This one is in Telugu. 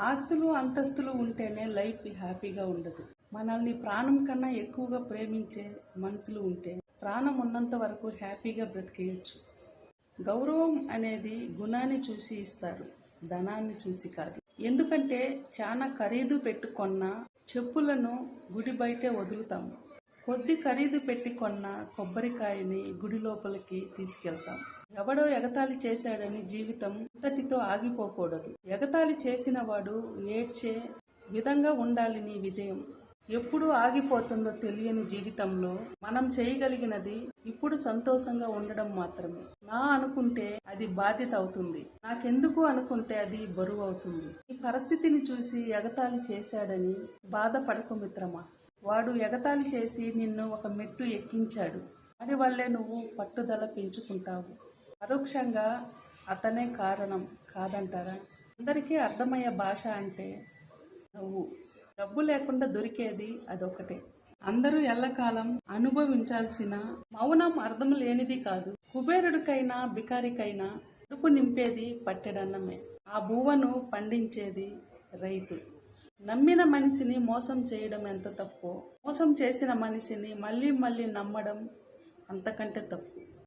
ఆస్తులు అంతస్తులు ఉంటేనే లైఫ్ హ్యాపీగా ఉండదు. మనల్ని ప్రాణం కన్నా ఎక్కువగా ప్రేమించే మనసులు ఉంటే ప్రాణం ఉన్నంత వరకు హ్యాపీగా బ్రతికేయచ్చు. గౌరవం అనేది గుణాన్ని చూసి ఇస్తారు ధనాన్ని చూసి కాదు. ఎందుకంటే చాలా ఖరీదు పెట్టుకున్న చెప్పులను గుడి బయటే వదులుతాము. కొద్ది ఖరీదు పెట్టి కొన్న కొబ్బరికాయని గుడి లోపలికి తీసుకెళ్తాం. ఎవడో ఎగతాళి చేశాడని జీవితం అంతటితో ఆగిపోకూడదు. ఎగతాళి చేసిన వాడు ఏడ్చే విధంగా ఉండాలి నీ విజయం. ఎప్పుడు ఆగిపోతుందో తెలియని జీవితంలో మనం చేయగలిగినది ఇప్పుడు సంతోషంగా ఉండడం మాత్రమే. నా అనుకుంటే అది బాధ్యత అవుతుంది. నాకెందుకు అనుకుంటే అది బరువు అవుతుంది. ఈ పరిస్థితిని చూసి ఎగతాళి చేశాడని బాధపడకు మిత్రమా? వాడు ఎగతాళి చేసి నిన్ను ఒక మెట్టు ఎక్కించాడు. వాడి వల్లే నువ్వు పట్టుదల పెంచుకుంటావు. పరోక్షంగా అతనే కారణం కాదంటారా? అందరికీ అర్థమయ్యే భాష అంటే నువ్వు. డబ్బు లేకుండా దొరికేది అదొకటే. అందరూ ఎల్లకాలం అనుభవించాల్సిన మౌనం అర్థం లేనిది కాదు. కుబేరుడికైనా బికారికైనా కడుపు నింపేది పట్టెడన్నమే. ఆ భూవను పండించేది రైతు. నమ్మిన మనిషిని మోసం చేయడం ఎంత తప్పు మోసం చేసిన మనిషిని మళ్ళీ మళ్ళీ నమ్మడం అంతకంటే తప్పు.